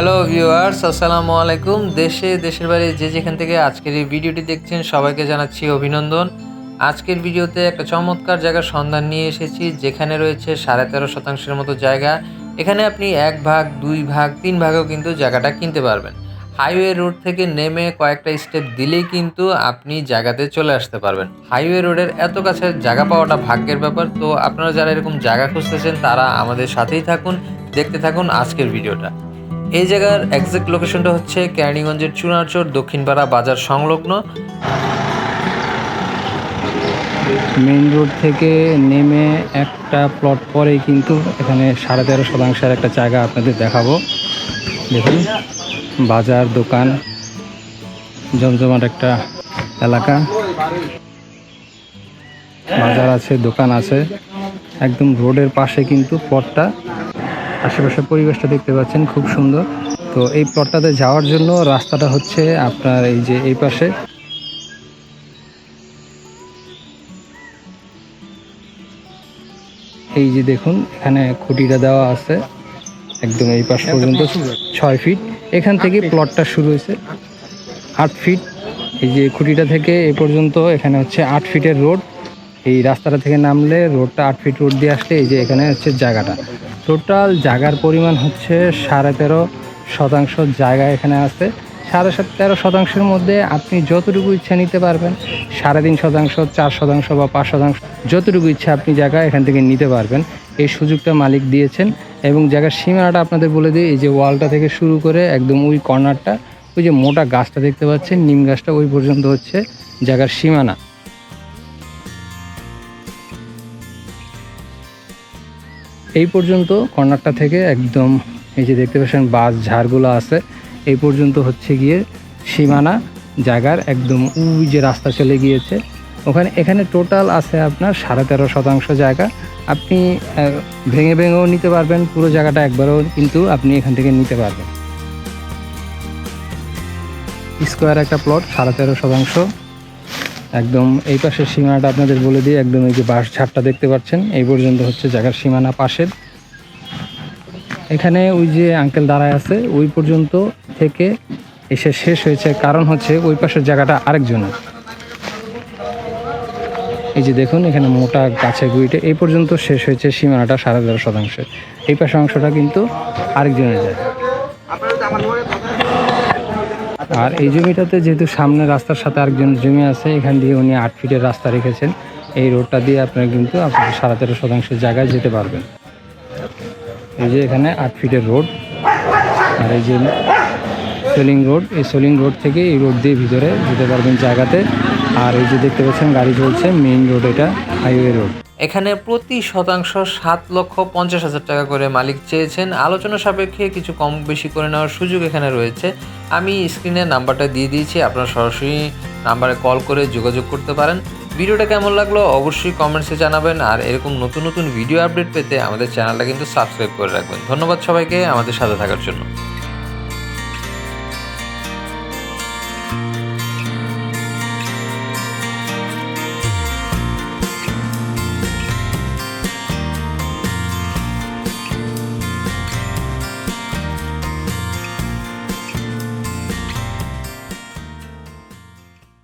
Hello viewers আসসালামু আলাইকুম। দেশে, দেশের বাইরে যে যেখান থেকে আজকের এই ভিডিওটি দেখছেন, সবাইকে জানাচ্ছি অভিনন্দন। আজকের ভিডিওতে একটা চমৎকার জায়গার সন্ধান নিয়ে এসেছি, যেখানে রয়েছে সাড়ে তেরো শতাংশের মতো জায়গা। এখানে আপনি এক ভাগ, দুই ভাগ, তিন ভাগেও কিন্তু জায়গাটা কিনতে পারবেন। হাইওয়ে রোড থেকে নেমে কয়েকটা স্টেপ দিলেই কিন্তু আপনি জায়গাতে চলে আসতে পারবেন। হাইওয়ে রোডের এত কাছে জায়গা পাওয়াটা ভাগ্যের ব্যাপার। তো আপনারা যারা এরকম জায়গা খুঁজতেছেন, তারা আমাদের সাথেই থাকুন, দেখতে থাকুন আজকের ভিডিওটা। এই জায়গার এক্সাক্ট লোকেশনটা হচ্ছে কেরানীগঞ্জের চুনারচর দক্ষিণপাড়া বাজার সংলগ্ন। মেইন রোড থেকে নেমে একটা প্লট পরেই কিন্তু এখানে সাড়ে তেরো শতাংশের একটা জায়গা আপনাদের দেখাবো। দেখুন, বাজার দোকান, জমজমাট একটা এলাকা। বাজার আছে, দোকান আছে। একদম রোডের পাশে কিন্তু প্লটটা আশেপাশের পরিবেশটা দেখতে পাচ্ছেন, খুব সুন্দর। তো এই প্লটটাতে যাওয়ার জন্য রাস্তাটা হচ্ছে আপনার এই যে এই পাশে। এই যে দেখুন, এখানে খুঁটিটা দেওয়া আছে, একদম এই পাশ পর্যন্ত, ছয় ফিট। এখান থেকে প্লটটা শুরু হয়েছে, আট ফিট। এই যে খুঁটিটা থেকে এ পর্যন্ত, এখানে হচ্ছে আট ফিটের রোড। এই রাস্তাটা থেকে নামলে রোডটা আট ফিট রোড দিয়ে আসলে এই যে এখানে হচ্ছে জায়গাটা। টোটাল জায়গার পরিমাণ হচ্ছে সাড়ে তেরো শতাংশ জায়গা এখানে আছে। সাড়ে সাত তেরো শতাংশের মধ্যে আপনি যতটুকু ইচ্ছা নিতে পারবেন, সাড়ে তিন শতাংশ, চার শতাংশ বা পাঁচ শতাংশ, যতটুকু ইচ্ছা আপনি জায়গা এখান থেকে নিতে পারবেন। এই সুযোগটা মালিক দিয়েছেন এবং জায়গার সীমানাটা আপনাদের বলে দিই, এই যে ওয়ালটা থেকে শুরু করে একদম ওই কর্নারটা, ওই যে মোটা গাছটা দেখতে পাচ্ছেন, নিম গাছটা ওই পর্যন্ত হচ্ছে জায়গার সীমানা। এই পর্যন্ত কর্নারটা থেকে একদম এই যে দেখতে পাচ্ছেন বাস ঝাড়গুলো আছে, এই পর্যন্ত হচ্ছে গিয়ে সীমানা জায়গার একদম ওই যে রাস্তা চলে গিয়েছে। ওখানে, এখানে টোটাল আছে আপনার সাড়ে তেরো শতাংশ জায়গা। আপনি ভেঙে ভেঙেও নিতে পারবেন, পুরো জায়গাটা একবারও কিন্তু আপনি এখান থেকে নিতে পারবেন। স্কোয়ার একটা প্লট সাড়ে তেরো শতাংশ। একদম এই পাশের সীমানাটা আপনাদের বলে দিই, একদম এই যে বাঁশ ঝাড়টা দেখতে পাচ্ছেন, এই পর্যন্ত হচ্ছে জায়গার সীমানা পাশের। এখানে ওই যে আঙ্কেল দাঁড়ায় আছে, ওই পর্যন্ত থেকে এসে শেষ হয়েছে, কারণ হচ্ছে ওই পাশের জায়গাটা আরেকজনের। এই যে দেখুন, এখানে মোটা গাছের গুঁড়িটা এই পর্যন্ত শেষ হয়েছে সীমানাটা সাড়ে তেরো শতাংশের এই পাশের অংশটা কিন্তু আরেকজনের জায়গা। আর এই জমিটাতে যেহেতু সামনে রাস্তার সাথে আরেকজন জমি আছে, এখান দিয়ে উনি আট ফিটের রাস্তা রেখেছেন। এই রোডটা দিয়ে আপনারা কিন্তু আপনার সাড়ে তেরো শতাংশ জায়গায় যেতে পারবেন। এই যে এখানে আট ফিটের রোড, আর এই যে সোলিং রোড, এই সোলিং রোড থেকে এই রোড দিয়ে ভিতরে যেতে পারবেন জায়গাতে। আর এই যে দেখতে পাচ্ছেন, গাড়ি চলছে, মেইন রোড এটা, হাইওয়ে রোড। এখানে প্রতি শতাংশ সাত লক্ষ পঞ্চাশ হাজার টাকা করে মালিক চেয়েছেন। আলোচনা সাপেক্ষে কিছু কম বেশি করে নেওয়ার সুযোগ এখানে রয়েছে। আমি স্ক্রিনে নাম্বারটা দিয়ে দিয়েছি, আপনারা সরাসরি নাম্বারে কল করে যোগাযোগ করতে পারেন। ভিডিওটা কেমন লাগল অবশ্যই কমেন্টসে জানাবেন। আর এরকম নতুন নতুন ভিডিও আপডেট পেতে আমাদের চ্যানেলটা কিন্তু সাবস্ক্রাইব করে রাখবেন। ধন্যবাদ সবাইকে আমাদের সাথে থাকার জন্য।